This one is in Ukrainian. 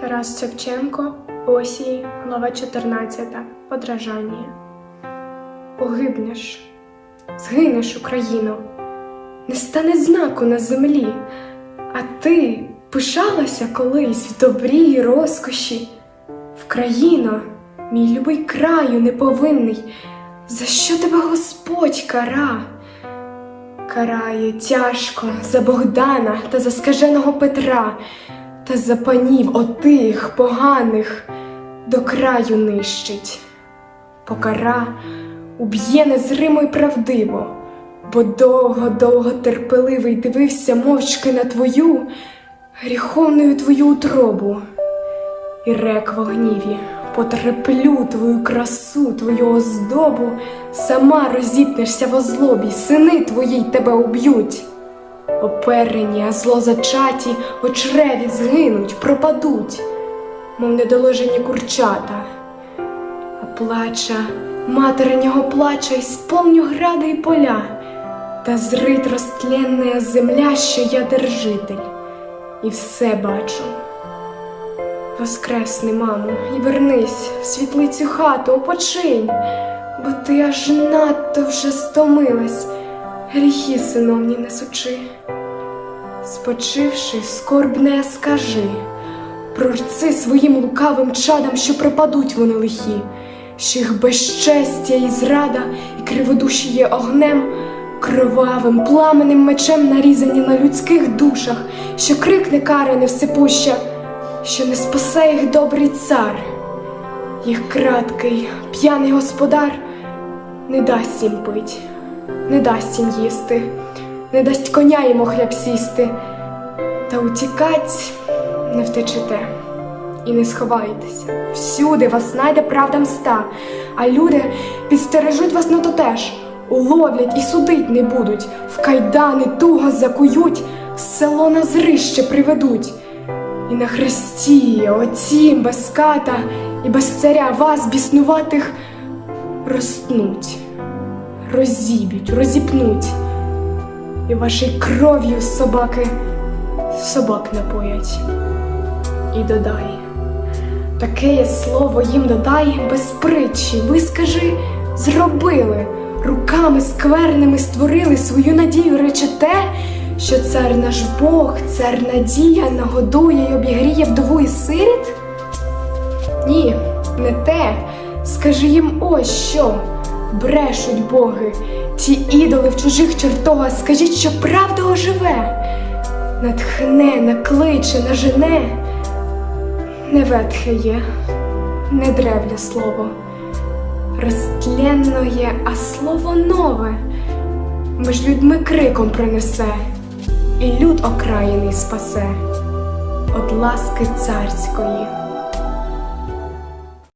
Тарас Шевченко, Осії, глава 14. Подражання. Погибнеш, згинеш Україно, не стане знаку на землі, а ти пишалася колись в добрі й розкоші. Вкраїно, мій любий краю неповинний, за що тебе Господь кара? Карає тяжко за Богдана та за скаженого Петра, та за панів отих поганих до краю нищить. Покара уб'є незримо й правдиво, бо довго-довго терпеливий дивився мовчки на твою гріховною твою утробу. І рек в гніві, потреплю твою красу, твою оздобу, сама розіпнешся в озлобі, сини твої тебе уб'ють. Оперені, а зло зачаті, очреві згинуть, пропадуть, мов недоложені курчата. А плача, материнього плача, й сповню гради й поля, та зрит розтленная земля, що я держитель, і все бачу. Воскресни, мамо, і вернись в світлицю хату, опочинь, бо ти аж надто вже стомилась, гріхи синовні несучи. Спочивши, скорб не скажи, прорци своїм лукавим чадам, що пропадуть вони лихі, що їх безчестя і зрада, і криводуші є огнем, кровавим, пламенним мечем нарізані на людських душах, що крикне кара невсипуща, що не спасе їх добрий цар, їх краткий, п'яний господар не дасть їм пить, не дасть їм їсти, не дасть коня йому хляб сісти, та утікать не втечете і не сховаєтеся. Всюди вас знайде правда мста, а люди підстережуть вас на то теж, уловлять і судить не будуть, в кайдани туго закують, село на зрище приведуть. І на хресті, отім без ката і без царя вас, біснуватих, розтнуть, розіб'ють, розіпнуть, і вашій кров'ю собаки собак напоять. І додай, таке слово їм додай без притчі, ви скажи, зробили, руками скверними створили свою надію, речете, що цар наш Бог, цар надія нагодує й обігріє вдову і сиріт? Ні, не те. Скажи їм ось що. Брешуть боги, ті ідоли в чужих чертогах, скажіть, що правда оживе, натхне, накличе, нажене, не ветхе є, не древле слово, розтленно є, а слово нове, між людьми криком принесе, і люд окраїний спасе, от ласки царської.